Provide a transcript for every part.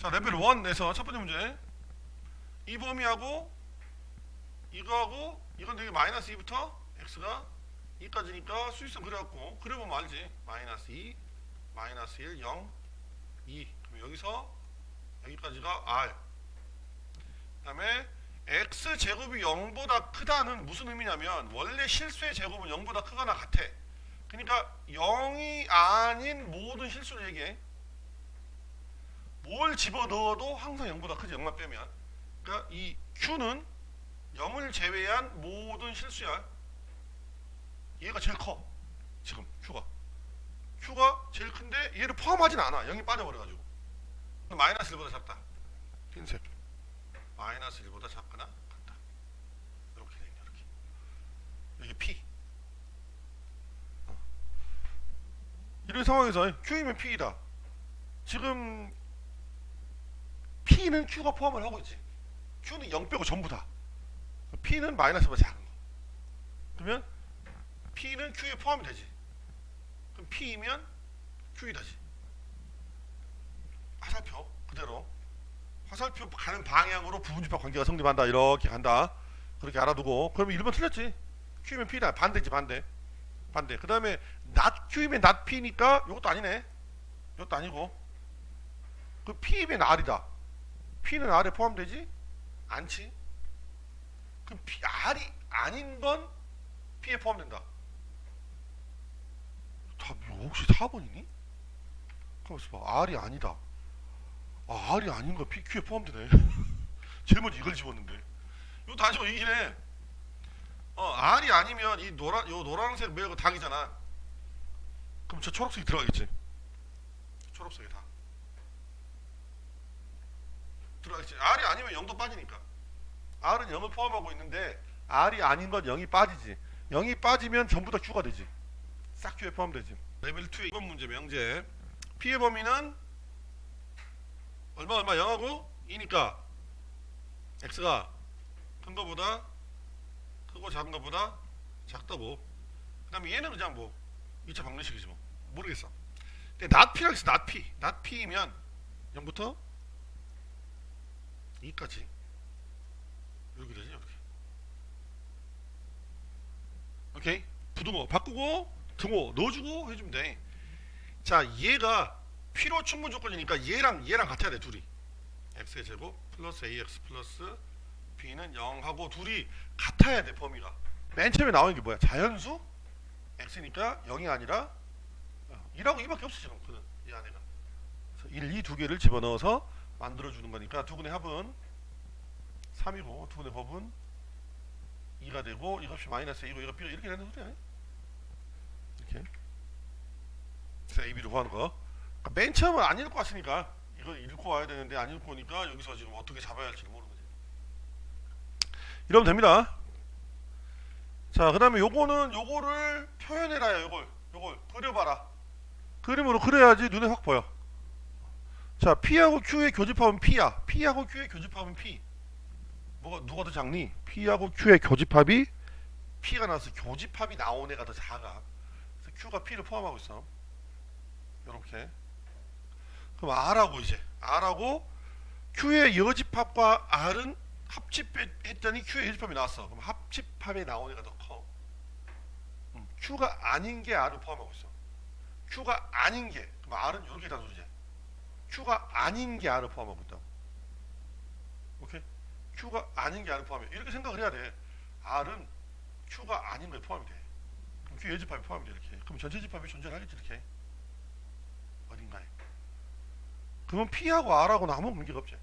자 레벨 1에서 첫 번째 문제. 이 범위하고 이거하고 이건 되게 마이너스 2부터 x가 2까지니까 수직선 그려갖고 그려보면 알지? 마이너스 2 마이너스 1 0 2 그럼 여기서 여기까지가 r. 그 다음에 x 제곱이 0보다 크다는 무슨 의미냐면 원래 실수의 제곱은 0보다 크거나 같아. 그러니까 0이 아닌 모든 실수를 얘기해 뭘 집어넣어도 항상 0보다 크지 0만 빼면. 그러니까 이 q는 0을 제외한 모든 실수야. 얘가 제일 커. 지금 q가. Q가 제일 큰데 얘를 포함하진 않아. 0이 빠져버려가지고. 마이너스 1보다 작다. 흰색. 마이너스 1보다 작거나 같다. 이렇게 되네 이렇게. 여기 p. 어. 이런 상황에서 q이면 p이다. 지금 P는 Q가 포함을 하고 있지. Q는 0 빼고 전부 다. P는 마이너스보다 작은 거. 그러면 P는 Q에 포함이 되지. 그럼 P이면 Q이다지. 화살표 그대로. 화살표 가는 방향으로 부분집합 관계가 성립한다. 이렇게 간다. 그렇게 알아두고. 그러면 1번 틀렸지. Q면 P다. 반대지 반대. 반대. 그 다음에 not Q이면 not P니까 이것도 아니네. 이것도 아니고. 그 P이면 R이다. P는 R에 포함되지? 않지? 그럼 P, R이 아닌 건 P에 포함된다. 답 이거 혹시 4번이니? 가만있어 봐. R이 아니다. 아, R이 아닌 거 P, Q에 포함되네. 제일 먼저 이걸 집었는데. 이거 다시 이기네. 어, R이 아니면 이 노란, 요 노란색 매고 닭이잖아. 그럼 저 초록색이 들어가겠지. 초록색이 다. 들어가겠지. R이 아니면 0도 빠지니까. R은 0을 포함하고 있는데 R이 아닌 건 0이 빠지지. 0이 빠지면 전부 다 Q가 되지. 싹 Q에 포함되지. 레벨 2의 2번 문제 명제. P의 범위는 얼마 얼마 0하고 2니까 X가 큰 거보다 크고 작은 거보다 작다고. 그 다음에 얘는 그냥 뭐 2차 방정식이지 뭐. 모르겠어. 근데 not P. not P이면 0부터 2까지? 이렇게 되지 이렇게. 오케이? 부등호 바꾸고 등호 넣어주고 해주면 돼자 얘가 필요 충분 조건이니까 얘랑 얘랑 같아야 돼 둘이. X의 제곱 플러스 ax 플러스 b는 0하고 둘이 같아야 돼 범위가. 맨 처음에 나오는 게 뭐야? 자연수? X니까 0이 아니라 2라고 2밖에 없어 지금 그는 이 안에가 1, 2 두 개를 집어넣어서 만들어주는 거니까 두 분의 합은 3이고 두 분의 법은 2가 되고 이것이 마이너스 2고 이거 B가 이렇게 되는 소리야. 이렇게. 그래서 A, B를 구하는 거. 그러니까 맨 처음은 안 읽고 왔으니까. 이걸 읽고 와야 되는데 안 읽고 오니까 여기서 지금 어떻게 잡아야 할지 모르는 거지. 이러면 됩니다. 자 그 다음에 요거는 요거를 표현해라요 요걸. 요걸 그려봐라. 그림으로 그려야지 눈에 확 보여 자, P하고 Q의 교집합은 P야. P하고 Q의 교집합은 P. 뭐가 누가 더 작니? P하고 Q의 교집합이 P가 나와서 교집합이 나온 애가 더 작아. 그래서 Q가 P를 포함하고 있어. 이렇게. 그럼 R하고 이제 R하고 Q의 여집합과 R은 합집했더니 Q의 여집합이 나왔어. 그럼 합집합에 나온 애가 더 커. 음, Q가 아닌 게 R을 포함하고 있어. Q가 아닌 게 그럼 R은 이렇게 단소리지. Q가 아닌 게 R을 포함하고 있다. 오케이? Q가 아닌 게 R을 포함해. 이렇게 생각을 해야 돼. R은 Q가 아닌 거에 포함이 돼. 그럼 Q 예집합이 포함이 돼 이렇게. 그럼 전체 집합이 존재하겠지 이렇게. 어딘가에. 그러면 P하고 R하고는 아무 관계가 없지.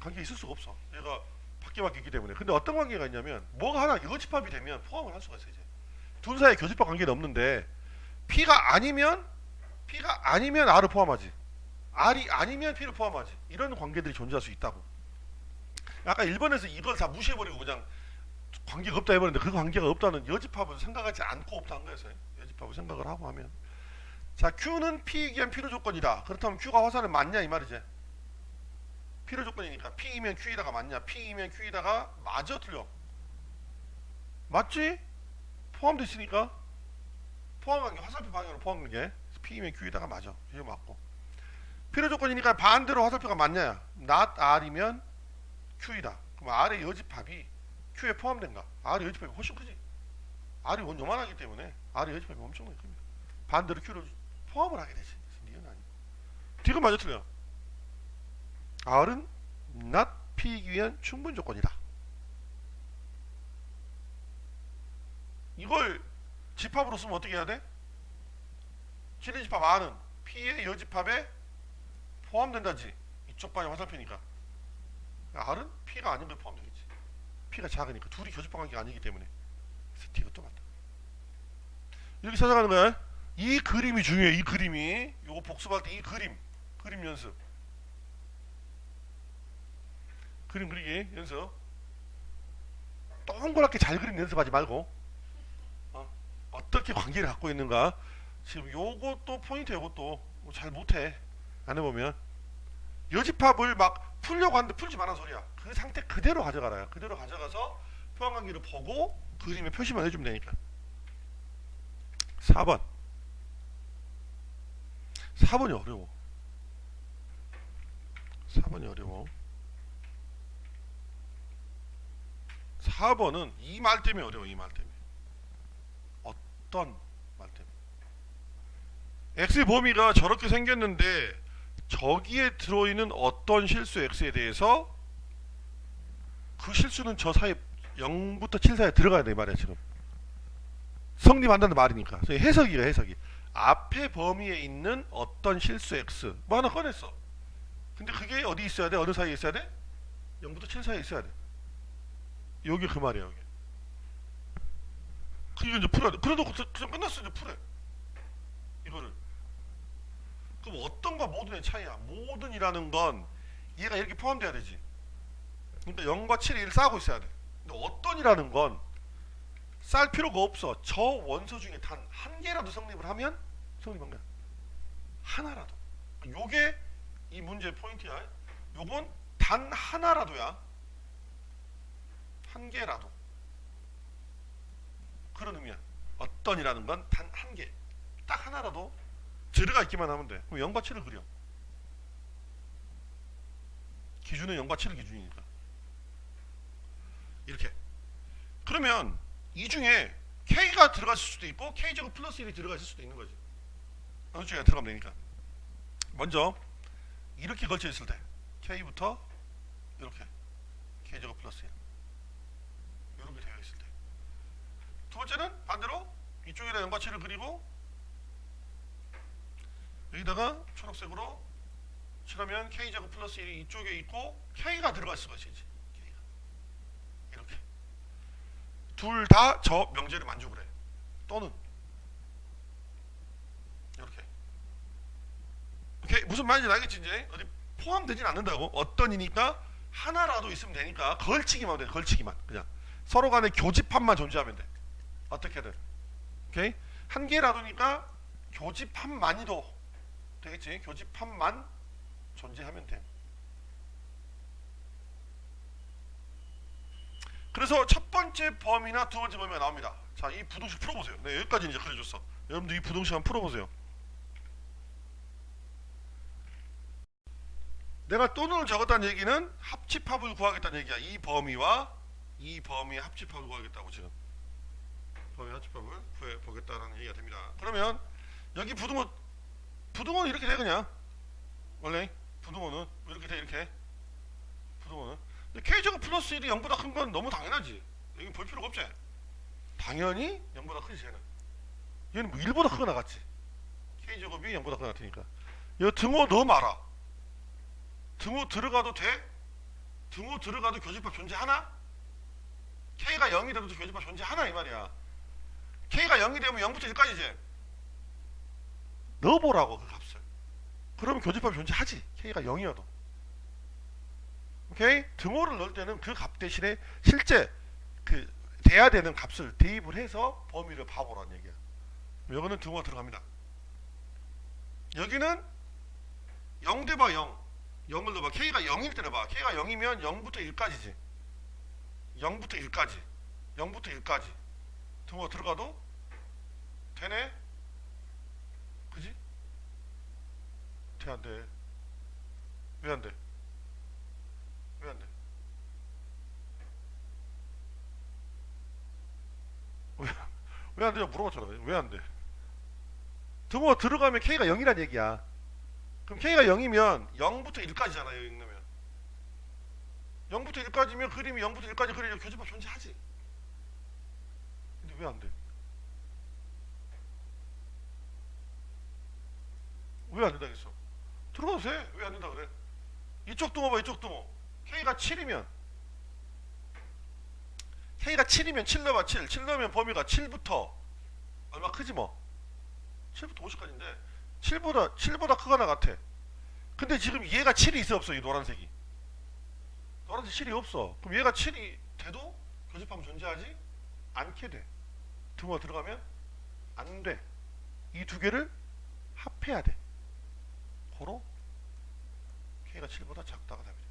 관계 있을 수가 없어. 얘가 바뀌어 바뀌기 때문에. 근데 어떤 관계가 있냐면 뭐가 하나 여집합이 되면 포함을 할 수가 있어 이제. 둘 사이에 교집합 관계는 없는데 P가 아니면 P가 아니면 R을 포함하지. R이 아니면 P를 포함하지. 이런 관계들이 존재할 수 있다고. 아까 1번에서 이걸 다 무시해버리고 그냥 관계가 없다 해버렸는데 그 관계가 없다는 여집합을 생각하지 않고 없다는 거였어요. 여집합을 생각을 하고 하면. 자, Q는 P이기엔 필요 조건이다. 그렇다면 Q가 화살은 맞냐 이 말이지. 필요 조건이니까 P이면 Q이다가 맞냐? P이면 Q이다가 맞아 틀려? 맞지? 포함돼 있으니까 포함한 게 화살표 방향으로 포함된 게 P이면 Q이다가 맞아. 이게 맞고. 필요 조건이니까 반대로 화살표가 맞냐? not R이면 Q이다. 그럼 R의 여집합이 Q에 포함된가? R의 여집합이 훨씬 크지. R이 원 요만하기 때문에 R의 여집합이 엄청나게 큽니다. 반대로 Q를 포함을 하게 되지. 니은 아니. D가 맞아 틀려. R은 not P이기 위한 충분 조건이다. 이걸 집합으로 쓰면 어떻게 해야 돼? 실내 집합 R은 P의 여집합에 포함된다지. 이쪽 방향 화살표니까. R은 P가 아닌 걸 포함되겠지. P가 작으니까 둘이 교집합 관계가 아니기 때문에. 그래서 D가 또 맞다. 이렇게 찾아가는 거야. 이 그림이 중요해. 이 그림이. 요거 복습할 때 이 그림. 그림 연습. 그림 그리기 연습. 동그랗게 잘 그리는 연습하지 말고 어? 어떻게 관계를 갖고 있는가 지금 요것도 포인트 요것도 뭐잘 못해 안 해보면 여집합을 막 풀려고 하는데 풀지 말란 소리야. 그 상태 그대로 가져가라. 그대로 가져가서 포함관계를 보고 그림에 표시만 해주면 되니까. 4번. 4번이 어려워. 4번이 어려워. 4번은 이 말 때문에 어려워 이 말 때문에. 어떤 말 때문에. X의 범위가 저렇게 생겼는데 저기에 들어있는 어떤 실수 x에 대해서 그 실수는 저 사이 0부터 7 사이에 들어가야 돼이 말이야 지금. 성립한다는 말이니까. 해석이가 해석이. 앞에 범위에 있는 어떤 실수 x. 뭐 하나 꺼냈어. 근데 그게 어디 있어야 돼? 어느 사이에 있어야 돼? 0부터 7 사이에 있어야 돼. 여기 그 말이야 여기. 그게 이제 풀어야 돼. 그래도 그- 그냥 끝났어 이제 풀어 이거를 그럼 어떤과 모든의 차이야. 모든이라는 건 얘가 이렇게 포함돼야 되지. 그러니까 0과 7이 1 쌓고 있어야 돼. 근데 어떤이라는 건 쌓을 필요가 없어. 저 원소 중에 단 한 개라도 성립을 하면 성립한 거야. 하나라도. 요게 이 문제의 포인트야. 요건 단 하나라도야. 한 개라도. 그런 의미야. 어떤이라는 건 단 한 개. 딱 하나라도 들어가 있기만 하면 돼. 그럼 0과 7을 그려. 기준은 0과 7을 기준이니까. 이렇게. 그러면 이 중에 K가 들어갔을 수도 있고 K제곱 플러스 1이 들어갔을 수도 있는 거지. 어느 쪽에 들어가면 되니까. 먼저 이렇게 걸쳐 있을 때 K부터 이렇게 K제곱 플러스 1 이렇게 되어 있을 때. 두 번째는 반대로 이쪽에다 0과 7을 그리고 여기다가 초록색으로 칠하면 K제곱 플러스 1이 이쪽에 있고 K가 들어갈 수가 있지. K가. 이렇게. 둘 다 저 명제를 만족을 해. 또는 이렇게. 오케이 무슨 말인지 알겠지 이제 어디 포함되진 않는다고 어떤 이니까 하나라도 있으면 되니까 걸치기만 돼 걸치기만 그냥 서로 간에 교집합만 존재하면 돼 어떻게든 오케이 한 개라도니까 교집합만이도 되겠지 교집합만 존재하면 돼 그래서 첫 번째 범위나 두 번째 범위가 나옵니다 자 이 부동식 풀어보세요 네 여기까지 이제 그려줬어 여러분들 이 부동식 한번 풀어보세요 내가 또는을 적었다는 얘기는 합집합을 구하겠다는 얘기야. 이 범위와 이 범위의 합집합을 구하겠다고 지금. 범위 합집합을 구해 보겠다는 얘기가 됩니다. 그러면 여기 부등호 부등호는 이렇게 돼 그냥 원래 부등호는 이렇게 돼 이렇게 부등호는 근데 K제곱 플러스 1이 0보다 큰 건 너무 당연하지. 여기 볼 필요가 없지. 당연히 0보다 크지 쟤는. 얘는 뭐 1보다 크게 나갔지. K제곱이 0보다 크게 나타니까. 이 등호 너무 많아. 등호 들어가도 돼? 등호 들어가도 교집합 존재하나? K가 0이 돼도 교집합 존재하나 이 말이야. K가 0이 되면 0부터 1까지지. 넣어보라고 그 값을. 그러면 교집합 존재하지. K가 0이어도. 오케이? 등호를 넣을 때는 그 값 대신에 실제 그 돼야 되는 값을 대입을 해서 범위를 봐보라는 얘기야. 여기는 등호가 들어갑니다. 여기는 0 대봐 0. 0을 넣어봐. K가 0일 때는 봐. K가 0이면 0부터 1까지지. 0부터 1까지. 0부터 1까지. 등호가 들어가도 되네? 돼, 안 돼? 안 돼? 왜 안 돼? 왜안 돼요? 물어봤잖아. 왜안 돼? 등호 들어가면 K가 0이란 얘기야. 그럼 K가 0이면 0부터 1까지잖아요. 0 넣으면. 0부터 1까지면 그림이 0부터 1까지 그리려 교집합 존재하지. 근데 왜 안 돼? 왜 안 된다 그랬어? 들어가도 돼. 왜 안 된다 그래? 이쪽 등호 봐, 이쪽 등호. K가 7이면 K가 7이면 7 넣어봐, 7. 7 넣으면 범위가 7부터 얼마 크지 뭐? 7부터 50까지인데 7보다 7보다 크거나 같아. 근데 지금 얘가 7이 있어 없어 이 노란색이. 노란색 7이 없어. 그럼 얘가 7이 돼도 교집합은 존재하지 않게 돼. 등호가 들어가면 안 돼. 이 두 개를 합해야 돼. 고로 K가 7보다 작다가 돼.